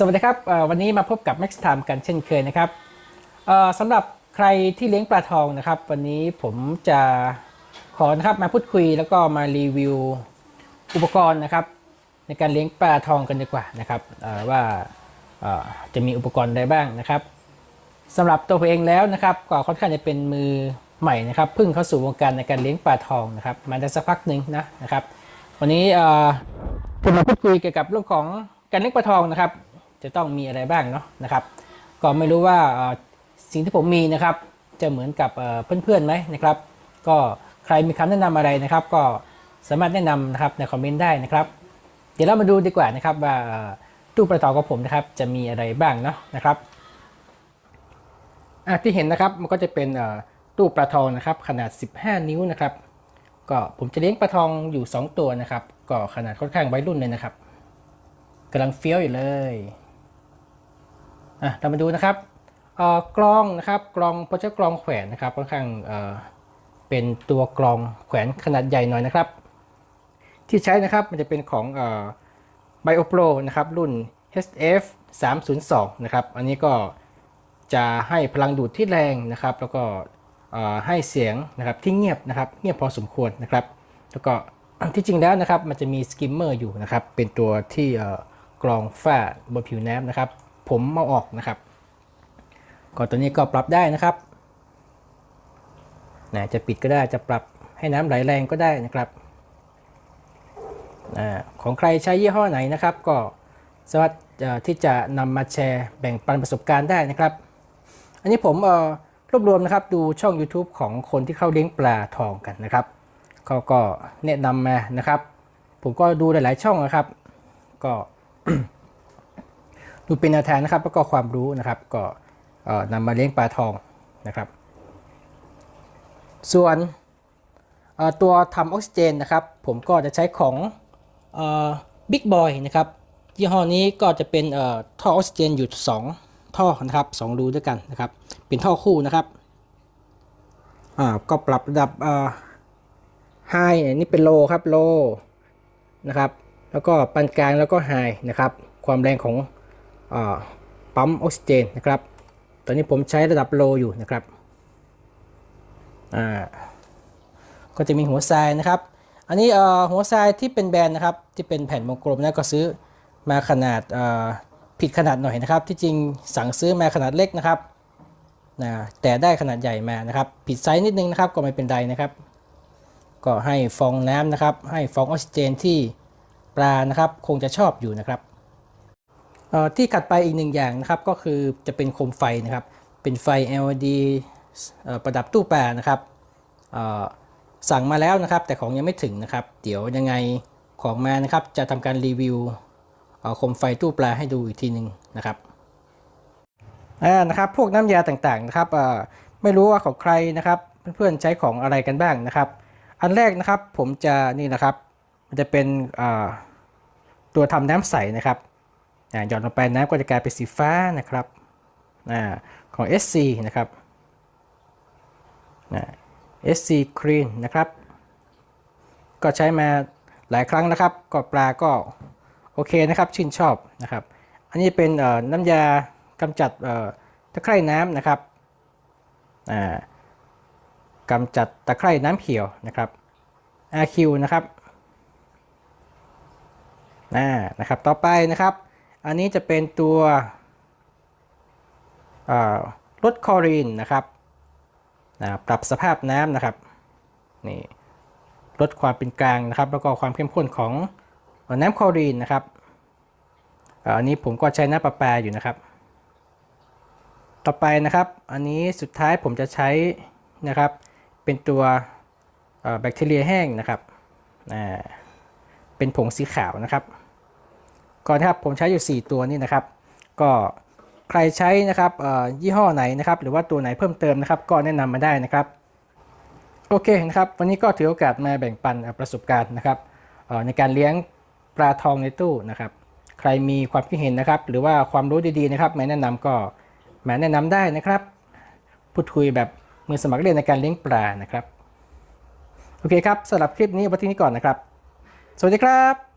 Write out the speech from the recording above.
สวัสดีครับวันนี้มาพบกับ Max Time กันเช่นเคยนะครับสำหรับใครที่เลี้ยงปลาทองนะครับ วันนี้ผมจะขอนะครับมาพูดคุยแล้วก็มารีวิวอุปกรณ์นะครับ ในการเลี้ยงปลาทองกันดีกว่านะครับว่าจะมีอุปกรณ์ใดบ้างนะครับสำหรับตัวผมเองแล้วนะครับก็ค่อนข้างจะเป็นมือใหม่นะครับเพิ่งเข้าสู่วงการในการเลี้ยงปลาทองนะครับมาได้สักพักหนึ่งนะนะครับ วันนี้จะมาพูดคุยเกี่ยวกับเรื่องของการเลี้ยงปลาทองนะครับ จะต้องมีอะไรบ้างเนาะนะครับ ก็ไม่รู้ว่าสิ่งที่ผมมีนะครับ จะเหมือนกับเพื่อนๆไหมนะครับ ก็ใครมีคำแนะนำอะไรนะครับ ก็สามารถแนะนำนะครับในคอมเมนต์ได้นะครับ เดี๋ยวเรามาดูดีกว่านะครับว่าตู้ปลาทองของผมนะครับ จะมีอะไรบ้างเนาะนะครับที่เห็นนะครับมันก็จะเป็นตู้ปลาทองนะครับ ขนาด 15 นิ้วนะครับ ก็ผมจะเลี้ยงปลาทองอยู่ 2 ตัวนะครับ ก็ขนาดค่อนข้างไวรุ่นเลยนะครับกำลังเฟี้ยวอยู่เลย เรามาดูนะครับเอ่อกลองนะครับกลองเพราะเจ้ากลองแขวนนะครับค่อนข้างเอ่อเป็นตัวกลองแขวนขนาดใหญ่หน่อยนะครับ ที่ใช้นะครับมันจะเป็นของเอ่อ BioPro นะครับรุ่น HF 302นะครับอันนี้ก็จะให้พลังดูดที่แรงนะครับ แล้วก็เอ่อให้เสียงนะครับที่เงียบนะครับเงียบพอสมควรนะครับ แล้วก็ที่จริงแล้วนะครับมันจะมีสกิมเมอร์อยู่นะครับเป็นตัวที่กรองฝ้าบนผิวน้ำนะครับ ผมเอาออกนะครับก่อนตัวนี้ก็ปรับได้นะครับนะจะปิดก็ได้จะปรับให้น้ำไหลแรงก็ได้นะครับอาของใครใช้ยี่ห้อไหนนะครับ ก็สามารถที่จะนำมาแชร์แบ่งปันประสบการณ์ได้นะครับ อันนี้ผมเอ่อรวบรวมนะครับดูช่อง YouTube ของคนที่เข้าเลี้ยงปลาทองกันนะครับเขาก็แนะนำมานะครับ ผมก็ดูหลาย ๆ ช่องนะครับ ก็ ดูเป็นแนวทางนะครับ แล้วก็ความรู้นะครับ ก็นำมาเลี้ยงปลาทองนะครับ ส่วนตัวทำออกซิเจนนะครับ ผมก็จะใช้ของบิ๊กบอยนะครับยี่ห้อนี้ก็จะเป็นท่อออกซิเจนอยู่ 2 ท่อนะครับสองรูด้วยกันนะครับ เป็นท่อคู่นะครับก็ปรับระดับไฮนี่เป็นโลครับโลนะครับ แล้วก็ปานกลางแล้วก็ไฮนะครับ ความแรงของ ปั๊มออกซิเจนนะครับ ตอนนี้ผมใช้ระดับโลอยู่นะครับ ก็จะมีหัวทรายนะครับ อันนี้หัวทรายที่เป็นแบรนด์นะครับ ที่เป็นแผ่นวงกลมนะก็ซื้อมาขนาดผิดขนาดหน่อยนะครับ ที่จริงสั่งซื้อมาขนาดเล็กนะครับนะแต่ได้ขนาดใหญ่มานะครับ ผิดไซส์นิดนึงนะครับก็ไม่เป็นไรนะครับ ก็ให้ฟองน้ำนะครับ ให้ฟองออกซิเจนที่ปลานะครับ คงจะชอบอยู่นะครับ ที่ขัดไปอีกหนึ่งอย่างนะครับก็คือจะเป็นโคมไฟนะครับ เป็นไฟ LED ประดับตู้ปลานะครับสั่งมาแล้วนะครับ แต่ของยังไม่ถึงนะครับ เดี๋ยวยังไงของมานะครับ จะทำการรีวิวโคมไฟตู้ปลาให้ดูอีกทีหนึ่งนะครับนะครับ พวกน้ำยาต่างๆนะครับไม่รู้ว่าของใครนะครับเพื่อนๆใช้ของอะไรกันบ้างนะครับ อันแรกนะครับผมจะนี่นะครับ มันจะเป็นตัวทำน้ำใสนะครับ หย่อนลงไปน้ำก็จะกลายเป็นสีฟ้านะครับอของ SC นะครับอ่า SC Clean นะครับ ก็ใช้มาหลายครั้งนะครับ ก็ปลาก็โอเคนะครับชื่นชอบนะครับ อันนี้เป็นน้ำยากำจัดตะไคร่น้ำนะครับกำจัดตะไคร่น้ำเขียวนะครับ RQ นะครับอ่านะครับ ต่อไปนะครับ อันนี้จะเป็นตัวลดคลอรีนนะครับนะปรับสภาพน้ำนะครับนี่ลดความเป็นกลางนะครับ แล้วก็ความเข้มข้นของน้ำคลอรีนนะครับอันนี้ผมก็ใช้น้ำประปาอยู่นะครับ ต่อไปนะครับ อันนี้สุดท้ายผมจะใช้นะครับ เป็นตัวแบคทีเรียแห้งนะครับเป็นผงสีขาวนะครับ ก่อนนะครับผมใช้อยู่ 4 ตัวนี่นะครับ ก็ใครใช้นะครับยี่ห้อไหนนะครับหรือว่าตัวไหนเพิ่มเติมนะครับ ก็แนะนำมาได้นะครับโอเคนะครับวันนี้ก็ถือโอกาสมาแบ่งปันประสบการณ์นะครับในการเลี้ยงปลาทองในตู้นะครับ ใครมีความคิดเห็นนะครับ หรือว่าความรู้ดีๆนะครับมาแนะนำก็มาแนะนำได้นะครับพูดคุยแบบมือสมัครเรียนในการเลี้ยงปลานะครับโอเคครับสำหรับคลิปนี้เอาไว้ที่นี้ก่อนนะครับ สวัสดีครับ